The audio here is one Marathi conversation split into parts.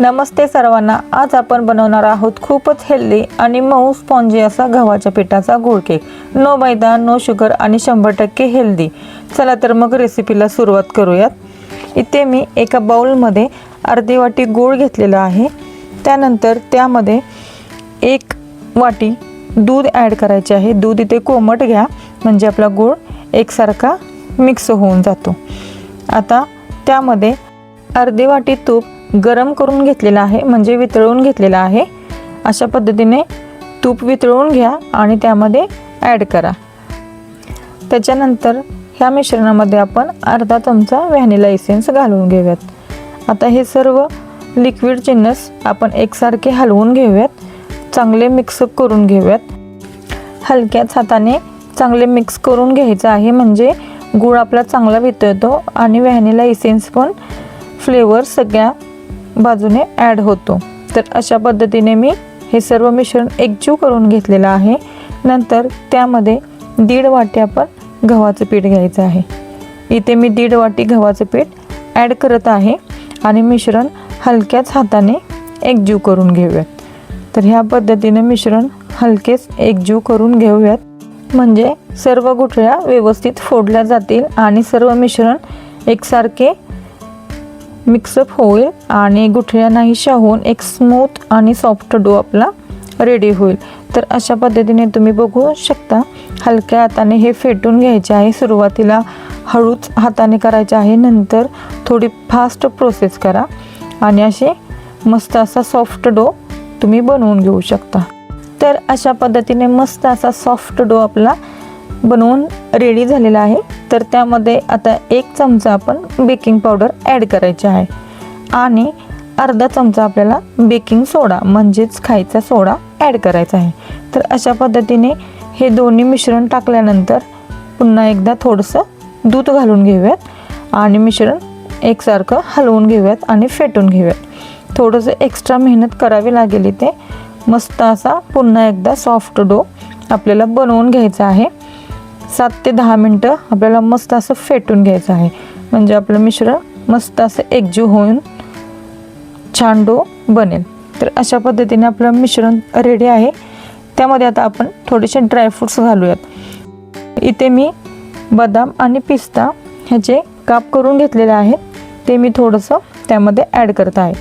नमस्ते सर्वांना. आज आपण बनवणार आहोत खूपच हेल्दी आणि मऊ स्पॉन्जी असा गव्हाच्या पिठाचा गोड cake no maida no sugar आणि शंभर टक्के हेल्दी चला तर मग रेसिपीला सुरुवात करूयात. इथे मी एका बाउलमध्ये अर्धी वाटी गूळ घेतलेला आहे. त्यानंतर त्यामध्ये एक वाटी दूध ॲड करायचे आहे. दूध इथे कोमट घ्या म्हणजे आपला गूळ एकसारखा मिक्स होऊन जातो. आता त्यामध्ये अर्धी वाटी तूप गरम करून घेतलेला आहे म्हणजे वितळवून घेतलेलं आहे. अशा पद्धतीने तूप वितळवून घ्या आणि त्यामध्ये ॲड करा. त्याच्यानंतर ह्या मिश्रणामध्ये आपण अर्धा चमचा व्हॅनिला इसेन्स घालून घेऊयात. आता हे सर्व लिक्विड जिन्नस आपण एकसारखे हलवून घेऊयात. चांगले मिक्स करून घेऊयात. हलक्याच हाताने चांगले मिक्स करून घ्यायचं आहे म्हणजे गूळ आपला चांगला वितळतो आणि व्हॅनिला इसेन्स पण फ्लेवर सगळ्या बाजूने ॲड होतो. तर अशा पद्धतीने मी हे सर्व मिश्रण एकजीव करून घेतलेलं आहे. नंतर त्यामध्ये दीड वाटी आपण गव्हाचं पीठ घ्यायचं आहे. इथे मी दीड वाटी गव्हाचं पीठ ॲड करत आहे आणि मिश्रण हलक्याच हाताने एकजीव करून घेऊयात. तर ह्या पद्धतीने मिश्रण हलकेच एकजीव करून घेऊयात. म्हणजे सर्व गुठळ्या व्यवस्थित फोडल्या जातील आणि सर्व मिश्रण एकसारखे मिक्सअप होईल आणि गुठळ्या नाहीशा होऊन एक स्मूथ आणि सॉफ्ट डो आपला रेडी होईल. तर अशा पद्धतीने तुम्ही बघू शकता हलक्या हाताने हे फेटून घ्यायचे आहे. सुरुवातीला हळूच हाताने करायचे आहे. नंतर थोडी फास्ट प्रोसेस करा आणि असे मस्त असा सॉफ्ट डो तुम्ही बनवून घेऊ शकता. तर अशा पद्धतीने मस्त असा सॉफ्ट डो आपला बनवून रेडी झालेला आहे. तर त्यामध्ये आता एक चमचा आपण बेकिंग पावडर ॲड करायची आहे. आणि अर्धा चमचा आपल्याला बेकिंग सोडा म्हणजेच खायचा सोडा ॲड करायचा आहे. तर अशा पद्धतीने हे दोन्ही मिश्रण टाकल्यानंतर पुन्हा एकदा थोडंसं दूध घालून घेऊयात. आणि मिश्रण एकसारखं हलवून घेऊयात आणि फेटून घेऊयात. थोडंसं एक्स्ट्रा मेहनत करावी लागेल इथे. मस्त असा पुन्हा एकदा सॉफ्ट डो आपल्याला बनवून घ्यायचा आहे. सात ते दहा मिनटं आपल्याला मस्त असं फेटून घ्यायचं आहे. म्हणजे आपलं मिश्रण मस्त असं एकजीव होऊन छान डो बनेल. तर अशा पद्धतीने आपलं मिश्रण रेडी आहे. त्यामध्ये आता आपण थोडेसे ड्रायफ्रूट्स घालूयात. इथे मी बदाम आणि पिस्ता ह्याचे काप करून घेतलेले आहेत. ते मी थोडंसं त्यामध्ये ॲड करत आहे.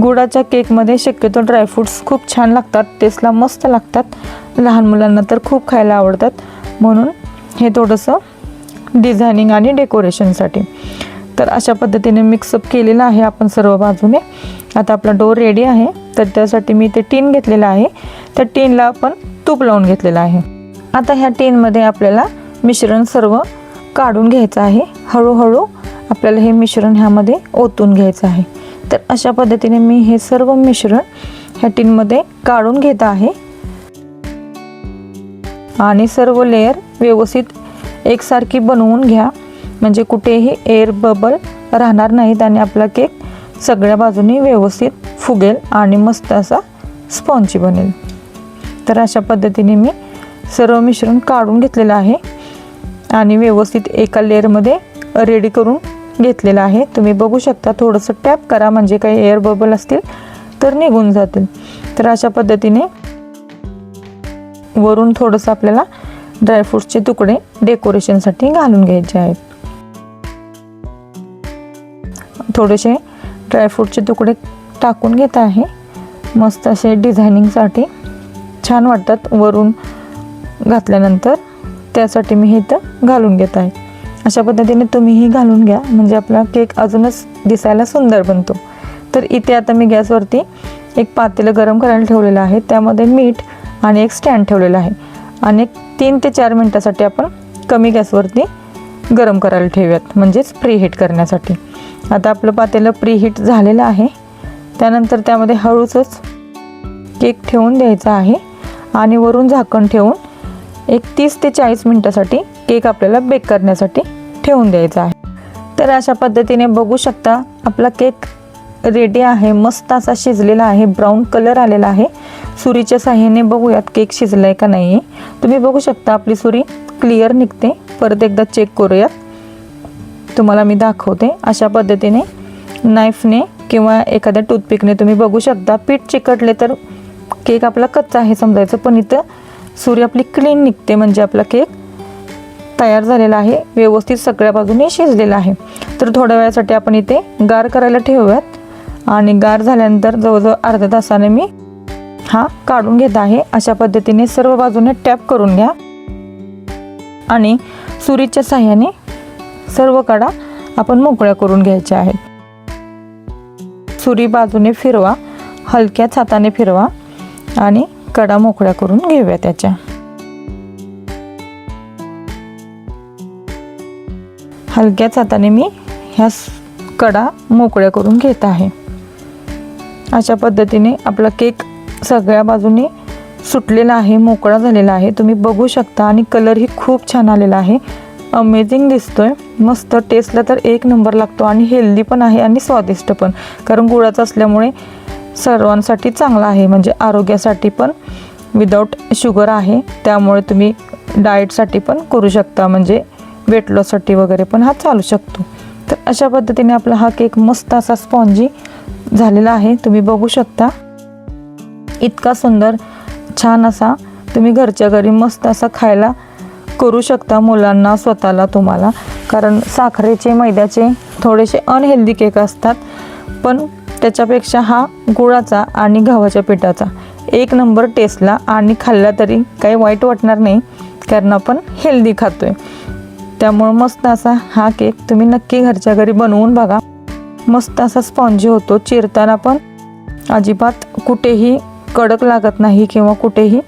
गुळाच्या केकमध्ये शक्यतो ड्रायफ्रूट्स खूप छान लागतात. टेस्टला मस्त लागतात. लहान मुलांना तर खूप खायला आवडतात. म्हणून हे थोडंसं डिझायनिंग आणि डेकोरेशनसाठी तर अशा पद्धतीने मिक्सअप केलेलं आहे आपण सर्व बाजूने. आता आपला डोर रेडी आहे. तर त्यासाठी मी ते टीन घेतलेलं आहे. त्या टीनला आपण तूप लावून घेतलेलं आहे. आता ह्या टीनमध्ये आपल्याला मिश्रण सर्व काढून घ्यायचं आहे. हळूहळू आपल्याला हे मिश्रण ह्यामध्ये ओतून घ्यायचं आहे. तर अशा पद्धतीने मी हे सर्व मिश्रण ह्या टीनमध्ये काढून घेत आहे. आणि सर्व लेअर व्यवस्थित एकसारखी बनवून घ्या. म्हणजे कुठेही एअर बबल राहणार नाहीत आणि आपला केक सगळ्या बाजूनी व्यवस्थित फुगेल आणि मस्त असा स्पॉन्जी बनेल. तर अशा पद्धतीने मी सर्व मिश्रण काढून घेतलेलं आहे. आणि व्यवस्थित एका लेअरमध्ये रेडी करून घेतलेलं आहे. तुम्ही बघू शकता थोडंसं टॅप करा. म्हणजे काही एअर बबल असतील तर निघून जातील. तर अशा पद्धतीने वरून थोडंसं आपल्याला ड्रायफ्रूटचे तुकडे डेकोरेशनसाठी घालून घ्यायचे आहेत. थोडेसे ड्रायफ्रूटचे तुकडे टाकून घेत आहे. मस्त असे डिझायनिंगसाठी छान वाटतात वरून घातल्यानंतर. त्यासाठी मी हे इथं घालून घेत आहे. अशा पद्धतीने तुम्हीही घालून घ्या. म्हणजे आपला केक अजूनच दिसायला सुंदर बनतो. तर इथे आता मी गॅसवरती एक पातेलं गरम करायला ठेवलेलं आहे. त्यामध्ये मीठ आणि एक स्टँड ठेवलेला आहे. आणि एक तीन ते चार मिनटासाठी आपण कमी गॅसवरती गरम करायला ठेवूयात म्हणजेच प्रीहीट करण्यासाठी. आता आपलं पातेलं प्रीहीट झालेलं आहे. त्यानंतर त्यामध्ये हळूचच केक ठेवून द्यायचा आहे. आणि वरून झाकण ठेवून एक तीस ते चाळीस मिनटासाठी केक आपल्याला बेक करण्यासाठी ठेवून द्यायचा आहे. तर अशा पद्धतीने बघू शकता आपला केक रेडी आहे मस्त असा शिजलेला आहे ब्राऊन कलर आलेला आहे. सुरीच्या साह्याने बघूयात केक शिजलाय का नाही. तुम्ही बघू शकता आपली सुरी क्लिअर निघते. परत एकदा चेक करूयात. तुम्हाला मी दाखवते. अशा पद्धतीने नाईफने किंवा एखाद्या टूथपिकने तुम्ही बघू शकता. पीठ चिकटले तर केक आपला कच्चा आहे समजायचं. पण इथं सुरी आपली क्लीन निघते म्हणजे आपला केक तयार झालेला आहे. व्यवस्थित सगळ्या बाजूने शिजलेला आहे. तर थोड्या वेळासाठी आपण इथे गार करायला ठेवूयात. आणि गार झाल्यानंतर जवळजवळ अर्ध्या तासाने मी हा काढून घेत आहे. अशा पद्धतीने सर्व बाजूने टॅप करून घ्या. आणि सुरीच्या साह्याने सर्व कडा आपण मोकळ्या करून घ्यायच्या आहेत. सुरी बाजूने फिरवा हलक्याच हाताने फिरवा आणि कडा मोकळ्या करून घेऊया त्याच्या. हलक्याच हाताने मी ह्या कडा मोकळ्या करून घेत आहे. अशा पद्धतीने आपला केक सगळ्या बाजूने सुटलेला आहे मोकळा झालेला आहे. तुम्ही बघू शकता आणि कलरही खूप छान आलेला आहे. अमेझिंग दिसतोय. मस्त टेस्टला तर एक नंबर लागतो आणि हेल्दी पण आहे आणि स्वादिष्ट पण. कारण गुळाचा असल्यामुळे सर्वांसाठी चांगला आहे. म्हणजे आरोग्यासाठी पण विदाऊट शुगर आहे. त्यामुळे तुम्ही डाएटसाठी पण करू शकता. म्हणजे वेट लॉससाठी वगैरे पण हा चालू शकतो. तर अशा पद्धतीने आपला हा केक मस्त असा स्पॉन्जी झालेला आहे. तुम्ही बघू शकता. इतका सुंदर छान असा तुम्ही घरच्या घरी मस्त असा खायला करू शकता मुलांना स्वतःला तुम्हाला. कारण साखरेचे मैद्याचे थोडेसे अनहेल्दी केक असतात. पण त्याच्यापेक्षा हा गुळाचा आणि गव्हाच्या पिठाचा एक नंबर टेस्टला आणि खाल्ला तरी काही वाईट वाटणार नाही. कारण आपण हेल्दी खातोय. त्यामुळं मस्त असा हा केक तुम्ही नक्की घरच्या घरी बनवून बघा. मस्त असा स्पॉन्जी होतो. चिरताना पण अजिबात कुठेही कडक लागत नाही किंवा कुठेही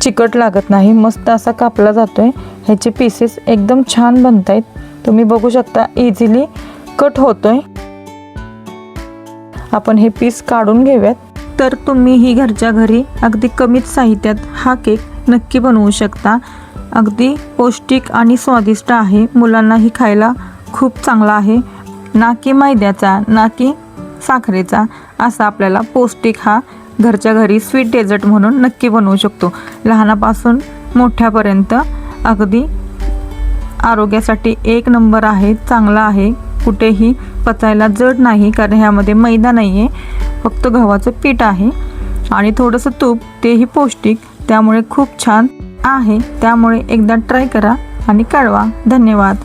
चिकट लागत नाही मस्त असा कापला जातो आहे ह्याचे पीसेस एकदम छान बनत आहेत तुम्ही बघू शकता इझिली कट होतो आहे आपण हे पीस काढून घेऊयात. तर तुम्ही ही घरच्या घरी अगदी कमीच साहित्यात हा केक नक्की बनवू शकता. अगदी पौष्टिक आणि स्वादिष्ट आहे. मुलांनाही खायला खूप चांगला आहे. ना की मैद्याचा ना की साखरेचा असा आपल्याला पौष्टिक हा घरच्या घरी स्वीट डेझर्ट म्हणून नक्की बनवू शकतो. लहानापासून मोठ्यापर्यंत अगदी आरोग्यासाठी एक नंबर आहे चांगला आहे. कुठेही पचायला जड नाही कारण ह्यामध्ये मैदा नाही आहे फक्त गव्हाचं पीठ आहे. आणि थोडंसं तूप तेही पौष्टिक त्यामुळे खूप छान आहे. त्यामुळे एकदा ट्राय करा आणि कळवा धन्यवाद.